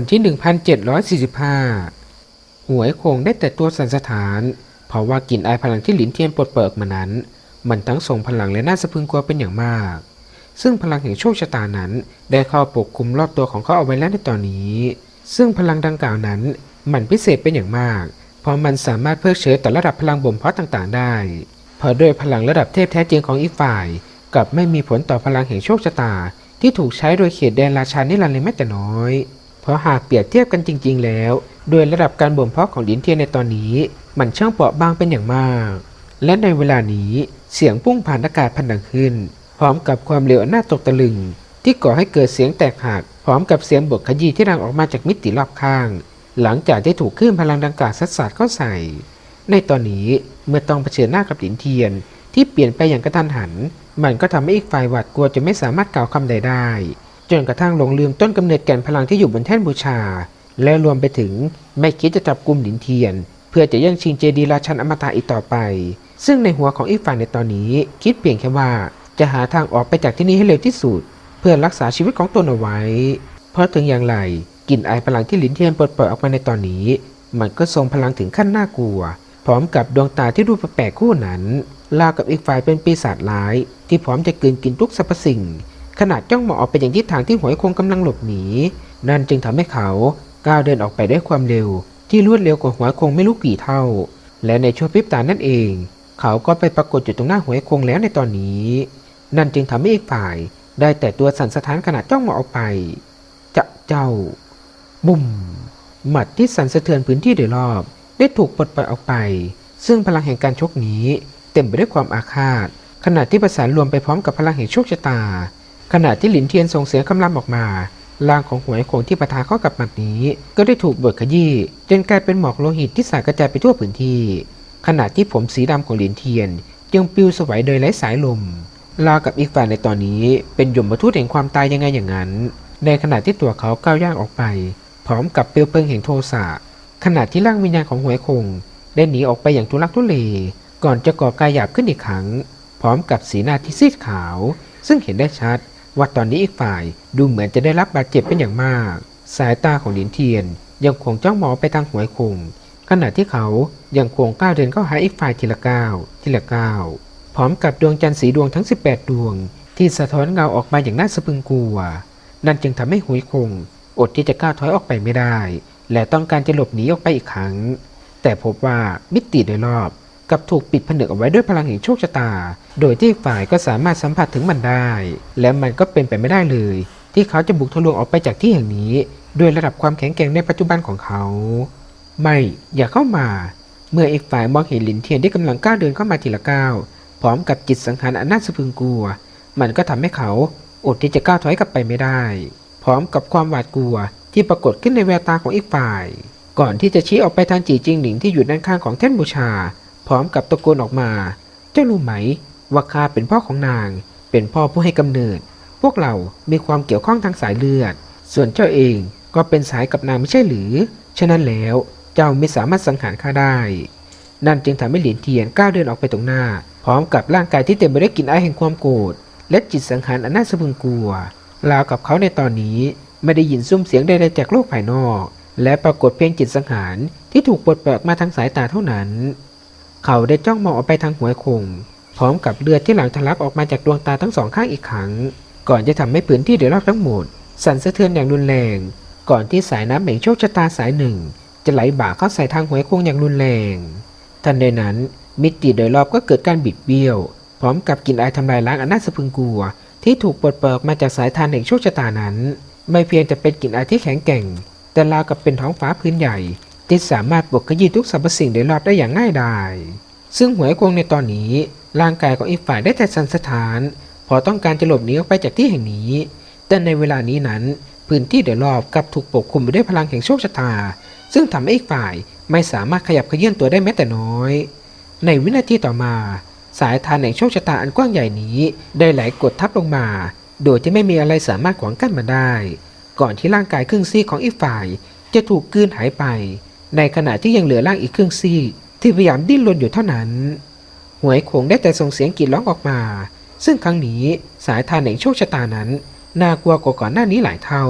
นที่ 1745 หวยคงได้แต่ตัวสันสถาน เพราะว่ากลิ่นอายพลังที่หลินเทียนปลดเปิกมานั้น มันทั้งทรงพลังและน่าสะพึงกลัวเป็นอย่างมาก ซึ่งพลังแห่งโชคชะตานั้น ได้เข้าปกคลุมรอบตัวของเขาเอาไว้แล้วในตอนนี้ ซึ่งพลังดังกล่าวนั้น มันพิเศษเป็นอย่างมาก เพราะมันสามารถเพิกเฉยต่อระดับพลังบ่มเพาะต่างๆ ได้เพราะด้วยพลังระดับเทพแท้จริงของอีกฝ่ายกลับไม่มีผลต่อพลังแห่งโชคชะตาที่ถูกใช้โดยเขตแดนราชานิรันดร์เลยแม้แต่น้อย เพราะหากเปรียบเทียบกันจริง ๆ แล้ว โดยระดับการบ่มเพาะของดินเทียนในตอนนี้ มันช่างเปราะบางเป็นอย่างมาก และในเวลานี้เสียงพุ่งผ่านอากาศพันดังขึ้น พร้อมกับความเร็วน่าตกตะลึง ที่ก่อให้เกิดเสียงแตกหัก พร้อมกับเสียงบทขยี้ที่ดังออกมาจากมิติรอบข้าง หลังจากได้ถูกคลื่นพลังดังกล่าวซัดสาดเข้าใส่ ในตอนนี้เมื่อต้องเผชิญหน้ากับดินเทียน ที่เปลี่ยนไปอย่างกระทันหัน มันก็ทำให้อีกฝ่ายหวาดกลัวจนไม่สามารถกล่าวคำใดได้ จนกระทั่งหลงลืมต้นกำเนิดแก่นพลังที่อยู่บนแท่นบูชา และรวมไปถึงไม่คิดจะจับกลุ่มหลินเทียน เพื่อจะแย่งชิงเจดีราชันอมตะอีกต่อไป ซึ่งในหัวของอีกฝ่ายในตอนนี้ คิดเพียงแค่ว่าจะหาทางออกไปจากที่นี่ให้เร็วที่สุด เพื่อรักษาชีวิตของตนเอาไว้ เพราะถึงอย่างไรกลิ่นไอพลังที่หลินเทียนปลดปล่อยออกมาในตอนนี้ มันก็ทรงพลังถึงขั้นน่ากลัว พร้อมกับดวงตาที่ดูแปลกๆคู่นั้นราวกับอีกฝ่ายเป็นปีศาจร้าย ที่พร้อมจะกลืนกินทุกสรรพสิ่ง ขนาดจ้องมองออกไปอย่างทิศทางที่หวยคงกำลังหลบหนี นั่นจึงทำให้เขาก้าวเดินออกไปด้วยความเร็ว ที่รวดเร็วกว่าหวยคงไม่รู้กี่เท่า และในช่วงพริบตานั่นเอง เขาก็ไปปรากฏอยู่ตรงหน้าหวยคงแล้วในตอนนี้ นั่นจึงทำให้อีกฝ่าย ได้แต่ตัวสั่นสะท้านขนาดจ้องมองออกไป จะเจ้า บุ่มหมัดที่สั่นสะเทือนพื้นที่โดยรอบ ได้ถูกปลดปล่อยออกไป ซึ่งพลังแห่งการชกนี้ เต็มไปด้วยความอาฆาตขณะที่ประสานรวมไปพร้อมกับพลังแห่งโชคชะตา ขณะที่หลินเทียนส่งเสียงคำรามออกมาร่างของหวยคงที่ประทาเข้ากับหมัดนี้ ก็ได้ถูกบดขยี้จนกลายเป็นหมอกโลหิตที่สาดกระจายไปทั่วพื้นที่ ขณะที่ผมสีดำของหลินเทียน ยังปลิวสวัยโดยไร้สายลมราวกับอีกฝ่ายในตอนนี้ เป็นยมทูตแห่งความตายยังไงอย่างนั้น ในขณะที่ตัวเขาก้าวย่างออกไป พร้อมกับเปลวเพลิงแห่งโทสะขณะที่ร่างวิญญาณของหวยคง ได้หนีออกไปอย่างทุลักทุเล ก่อนจะก่อกายหยาบขึ้นอีกครั้ง พร้อมกับสีหน้าที่ซีดขาว ซึ่งเห็นได้ชัด ว่าตอนนี้อีกฝ่ายดูเหมือนจะได้รับบาดเจ็บเป็นอย่างมาก สายตาของหลินเทียนยังคงจ้องมองไปทางหวยคงขณะที่เขายังคงก้าวเดินเข้าหาอีกฝ่ายทีละก้าวทีละก้าวพร้อมกับดวงจันทร์สีดวงทั้ง 18 ดวง ที่สะท้อนเงาออกมาอย่างน่าสะพรึงกลัว นั่นจึงทำให้หวยคง อดที่จะก้าวถอยออกไปไม่ได้ และต้องการจะหลบหนีออกไปอีกครั้ง แต่พบว่ามิติโดยรอบ กับถูกปิดผนึกเอาไว้ด้วยพลังแห่งโชคชะตา โดยที่ฝ่ายก็สามารถสัมผัสถึงมันได้ และมันก็เป็นไปไม่ได้เลย ที่เขาจะบุกทะลวงออกไปจากที่แห่งนี้ ด้วยระดับความแข็งแกร่งในปัจจุบันของเขา ไม่อย่าเข้ามา เมื่ออีกฝ่ายมองเห็นหลินเทียนที่กำลังก้าวเดินเข้ามาทีละก้าวพร้อมกับจิตสังหารอันน่าสะพรึงกลัว มันก็ทำให้เขาอดที่จะก้าวถอยกลับไปไม่ได้ พร้อมกับความหวาดกลัวที่ปรากฏขึ้นในแววตาของอีกฝ่าย ก่อนที่จะชี้ออกไปทางจีจิงหลิงที่อยู่ด้านข้างของแท่นบูชา พร้อมกับตะโกนออกมา เจ้ารู้ไหมว่าข้าเป็นพ่อของนาง เป็นพ่อผู้ให้กำเนิด พวกเรา มีความเกี่ยวข้องทางสายเลือด ส่วนเจ้าเองก็เป็นสายกับนางไม่ใช่หรือ ฉะนั้นแล้วเจ้าไม่สามารถสังหารข้าได้ นั่นจึงทำให้เหรียญเทียนก้าวเดินออกไปตรงหน้า พร้อมกับร่างกายที่เต็มไปด้วยกลิ่นอายแห่งความโกรธและจิตสังหารอันน่าสะพรึงกลัว ราวกับเขาในตอนนี้ไม่ได้ยินซุ้มเสียงใดๆจากโลกภายนอก และปรากฏเพียงจิตสังหารที่ถูกปลดปล่อยมาทางสายตาเท่านั้น เขาได้จ้องมองออกไปทางหัวคงพร้อมกับเลือดที่หลังทะลักออกมาจากดวงตาทั้งสองข้างอีกครั้ง ก่อนจะทำให้พื้นที่โดยรอบทั้งหมด สั่นสะเทือนอย่างรุนแรง ก่อนที่สายน้ำแห่งโชคชะตาสายหนึ่ง จะไหลบ่าเข้าใส่ทางหัวยคงอย่างรุนแรง ทันใดนั้นมิติโดยรอบก็เกิดการบิดเบี้ยว พร้อมกับกลิ่นอายทำลายล้างอันน่าสะพึงกลัว ที่ถูกปลดเปล่อยออกมาจากสายทานแห่งโชคชะตานั้น ไม่เพียงแต่เป็นกลิ่นอายที่แข็งแกร่ง แต่ราวกับเป็นท้องฟ้าพื้นใหญ่ ที่สามารถปกขยี้ทุกสรรพสิ่งโดยรอบได้อย่างง่ายดายซึ่งหวยคงในตอนนี้ ร่างกายของอีกฝ่ายได้แต่สันสถาน พอต้องการจะหลบหนีออกไปจากที่แห่งนี้ แต่ในเวลานี้นั้น พื้นที่โดยรอบกลับถูกปกคลุมไปด้วยพลังแห่งโชคชะตา ซึ่งทำให้อีกฝ่ายไม่สามารถขยับเขยื่อนตัวได้แม้แต่น้อย ในวินาทีต่อมา สายทานแห่งโชคชะตาอันกว้างใหญ่นี้ ได้ไหลกดทับลงมา โดยที่ไม่มีอะไรสามารถขวางกั้นมันได้ ก่อนที่ร่างกายครึ่งซีกของอีกฝ่าย จะถูกกลืนหายไป ในขณะที่ยังเหลือร่างอีกครึ่งซีที่พยายามดิ้นรนอยู่เท่านั้น หวยคงได้แต่ส่งเสียงกรีดร้องออกมา ซึ่งครั้งนี้สายทานแห่งโชคชะตานั้น น่ากลัวกว่าก่อนหน้านี้หลายเท่า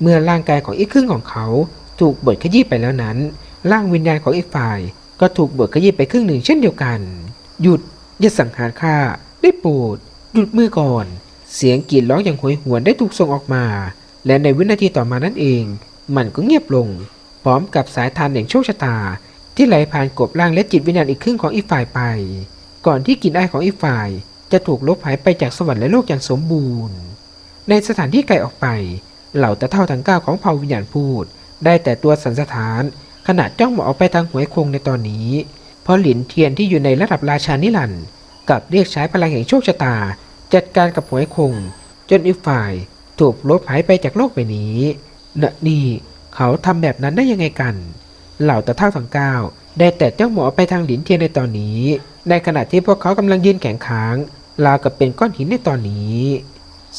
เมื่อร่างกายของอีกครึ่งของเขา ถูกบดขยี้ไปแล้วนั้น ร่างวิญญาณของอีกฝ่าย ก็ถูกบดขยี้ไปครึ่งหนึ่งเช่นเดียวกัน หยุดอย่าสังหารข้าได้โปรดหยุดมือก่อน เสียงกรีดร้องอย่างโหยหวนได้ถูกส่งออกมา และในวินาทีต่อมานั่นเอง มันก็เงียบลง พร้อมกับสายทานแห่งโชคชะตา ที่ไหลผ่านกบร่างและจิตวิญญาณอีกครึ่งของอีกฝ่ายไป ก่อนที่กลิ่นอายของอีกฝ่าย จะถูกลบหายไปจากสวรรค์และโลกอย่างสมบูรณ์ ในสถานที่ไกลออกไป เหล่าตะเท่าทั้งเก้าของเผ่าวิญญาณพูด ได้แต่ตัวสันสถาน ขณะจ้องมองออกไปทางหวยคงในตอนนี้ เพราะหลินเทียนที่อยู่ในระดับราชานิรันด์กับเรียกใช้พลังแห่งโชคชะตา จัดการกับหวยคง จนอีกฝ่ายถูกลบหายไปจากโลกใบนี้นะนี่ เขาทำแบบนั้นได้ยังไงกัน เหล่าตะเท่าทั้งเก้าได้แต่จ้องมอไปทางหลินเทียนในตอนนี้ ในขณะที่พวกเขากำลังยืนแข็งค้างราวกับเป็นก้อนหินในตอนนี้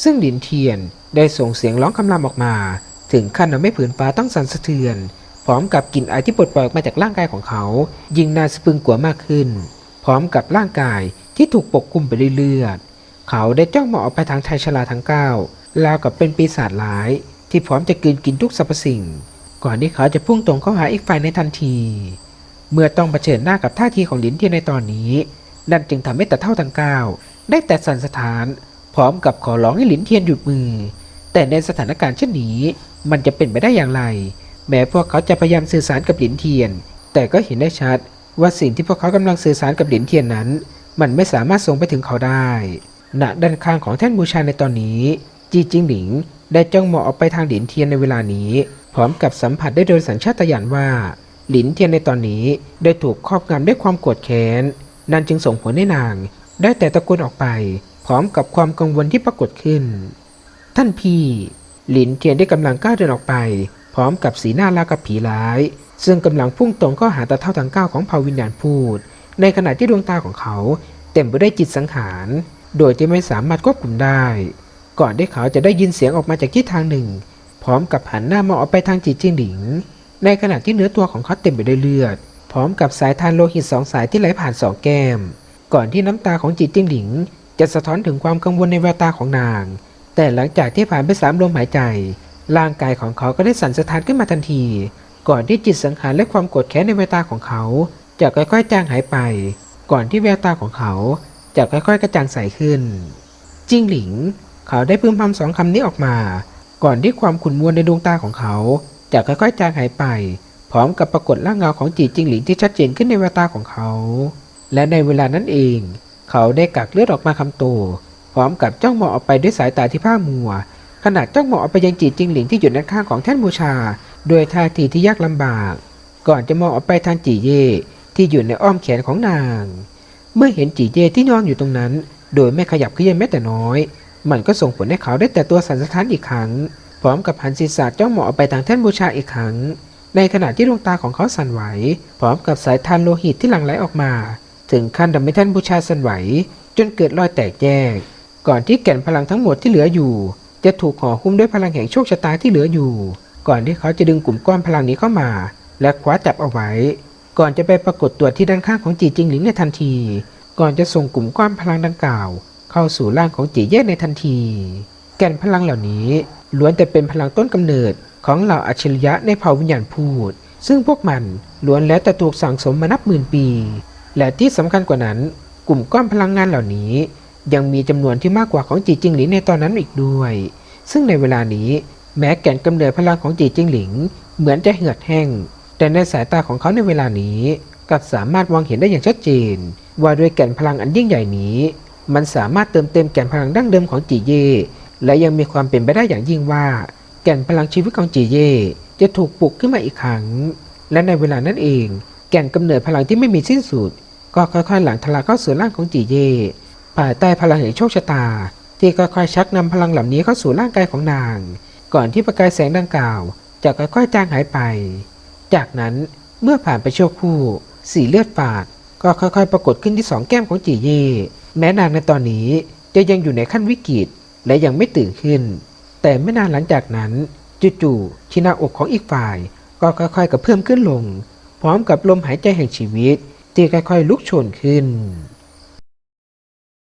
ซึ่งหลินเทียนได้ส่งเสียงร้องคำรามออกมา ถึงขั้นทำให้ผืนฟ้าต้องสั่นสะเทือน พร้อมกับกลิ่นไอที่ปลดปล่อยออกมาจากร่างกายของเขา ยิ่งน่าสะพึงกลัวมากขึ้น พร้อมกับร่างกายที่ถูกปกคลุมไปด้วยเลือดเขาได้จ้องมองออกไปทางชายชราทั้งเก้าราวกับเป็นปีศาจร้าย ที่พร้อมจะกลืนกินทุกสรรพสิ่ง ก่อนที่เขาจะพุ่งตรงเข้าหาอีกฝ่ายในทันที เมื่อต้องเผชิญหน้ากับท่าทีของหลินเทียนในตอนนี้ นั่นจึงทำให้ตะเท่าทั้งเก้าได้แต่สั่นสถาน พร้อมกับขอร้องให้หลินเทียนหยุดมือ แต่ในสถานการณ์เช่นนี้ มันจะเป็นไปได้อย่างไร แม้พวกเขาจะพยายามสื่อสารกับหลินเทียน แต่ก็เห็นได้ชัดว่าสิ่งที่พวกเขากำลังสื่อสารกับหลินเทียนนั้น มันไม่สามารถส่งไปถึงเขาได้ณด้านข้างของแท่นบูชาในตอนนี้ จีจิงหลิง ได้จ้องมองออกไปทางหลินเทียนในเวลานี้ พร้อมกับสัมผัสได้โดยสัญชาตญาณว่า หลินเทียนในตอนนี้ได้ถูกครอบงำด้วยความโกรธแค้น นั่นจึงส่งผลให้นาง ได้แต่ตะโกนออกไป พร้อมกับความกังวลที่ปรากฏขึ้น ท่านพี่ หลินเทียนได้กำลังก้าวเดินออกไป พร้อมกับสีหน้าราวกับผีร้าย ซึ่งกำลังพุ่งตรงเข้าหาตาเท่าทั้งเก้าของเผ่าวิญญาณพูด ในขณะที่ดวงตาของเขา เต็มไปด้วยจิตสังหาร โดยที่ไม่สามารถควบคุมได้ ก่อนที่เขาจะได้ยินเสียงออกมาจากทิศทางหนึ่ง พร้อมกับหันหน้ามองออกไปทางจิตจิงหลิง ในขณะที่เนื้อตัวของเขาเต็มไปด้วยเลือด พร้อมกับสายทานโลหิตสองสายที่ไหลผ่านสองแก้ม ก่อนที่น้ำตาของจิตจิงหลิง จะสะท้อนถึงความกังวลในแววตาของนาง แต่หลังจากที่ผ่านไปสามลมหายใจ ร่างกายของเขาก็ได้สั่นสะท้านขึ้นมาทันที ก่อนที่จิตสังขารและความโกรธแค้นในแววตาของเขาจะค่อยๆจางหายไป ก่อนที่แววตาของเขาจะค่อยๆ กระจ่างใสขึ้น จิ้งหลิง เขาได้พึมพำสองคำนี้ออกมา ก่อนที่ความขุ่นมัวในดวงตาของเขา จะค่อยๆจางหายไป พร้อมกับปรากฏร่างเงาของจีจิงหลิงที่ชัดเจนขึ้นในแววตาของเขา และในเวลานั้นเอง เขาได้กักเลือดออกมาคำโต พร้อมกับจ้องมองออกไปด้วยสายตาที่ผ้ามัว ขณะจ้องมองออกไปยังจีจิงหลิงที่อยู่ด้านข้างของแท่นบูชา โดยท่าทีที่ยากลำบาก ก่อนจะมองออกไปทางจีเย่ที่อยู่ในอ้อมแขนของนาง เมื่อเห็นจีเย่ที่นอนอยู่ตรงนั้น โดยไม่ขยับเขยื้อนแม้แต่น้อย มันก็ส่งผลให้เขาได้แต่ตัวสันสะท้านอีกครั้ง พร้อมกับหันศีรษะจ้องมองออกไปทางแท่นบูชาอีกครั้ง ในขณะที่ดวงตาของเขาสั่นไหว พร้อมกับสายทานโลหิตที่หลั่งไหลออกมา ถึงขั้นทำให้แท่นบูชาสั่นไหว จนเกิดรอยแตกแยก ก่อนที่แก่นพลังทั้งหมดที่เหลืออยู่ จะถูกห่อหุ้มด้วยพลังแห่งโชคชะตาที่เหลืออยู่ ก่อนที่เขาจะดึงกลุ่มก้อนพลังนี้เข้ามา และคว้าจับเอาไว้ ก่อนจะไปปรากฏตัวที่ด้านข้างของจีจิงหลิงในทันที ก่อนจะส่งกลุ่มก้อนพลังดังกล่าว เข้าสู่ร่างของจีเย่ในทันที แก่นพลังเหล่านี้ล้วนแต่เป็นพลังต้นกำเนิดของเหล่าอัจฉริยะในเผ่าวิญญาณพูด ซึ่งพวกมันล้วนแล้วแต่ถูกสั่งสมมานับหมื่นปี และที่สำคัญกว่านั้น กลุ่มก้อนพลังงานเหล่านี้ ยังมีจำนวนที่มากกว่าของจีจิงหลิงในตอนนั้นอีกด้วย ซึ่งในเวลานี้แม้แก่นกำเนิดพลังของจีจิงหลิง เหมือนจะเหือดแห้ง แต่ในสายตาของเขาในเวลานี้กลับสามารถมองเห็นได้อย่างชัดเจน ว่าด้วยแก่นพลังอันยิ่งใหญ่นี้ มันสามารถเติมเต็มแก่นพลังดั้งเดิมของจีเย่และยังมีความเป็นไปได้อย่างยิ่งว่า แก่นพลังชีวิตของจีเย่จะถูกปลุกขึ้นมาอีกครั้ง และในเวลานั้นเอง แก่นกำเนิดพลังที่ไม่มีสิ้นสุด ก็ค่อยๆ หลั่งทะลักเข้าสู่ร่างของจีเย่ภายใต้พลังแห่งโชคชะตา ที่ค่อยๆชักนำพลังเหล่านี้เข้าสู่ร่างกายของนาง ก่อนที่ประกายแสงดังกล่าว จะค่อยๆจางหายไป จากนั้นเมื่อผ่านไปชั่วครู่ สีเลือดฝาด ก็ค่อยๆ ปรากฏขึ้นที่สองแก้มของจีเย่ แม้นางในตอนนี้จะยังอยู่ในขั้นวิกฤตและยังไม่ตื่นขึ้น แต่ไม่นานหลังจากนั้นจู่ๆที่หน้าอกของอีกฝ่าย ก็ค่อยๆกระเพื่อมขึ้นลง พร้อมกับลมหายใจแห่งชีวิตที่ค่อยๆ ลุกโชนขึ้น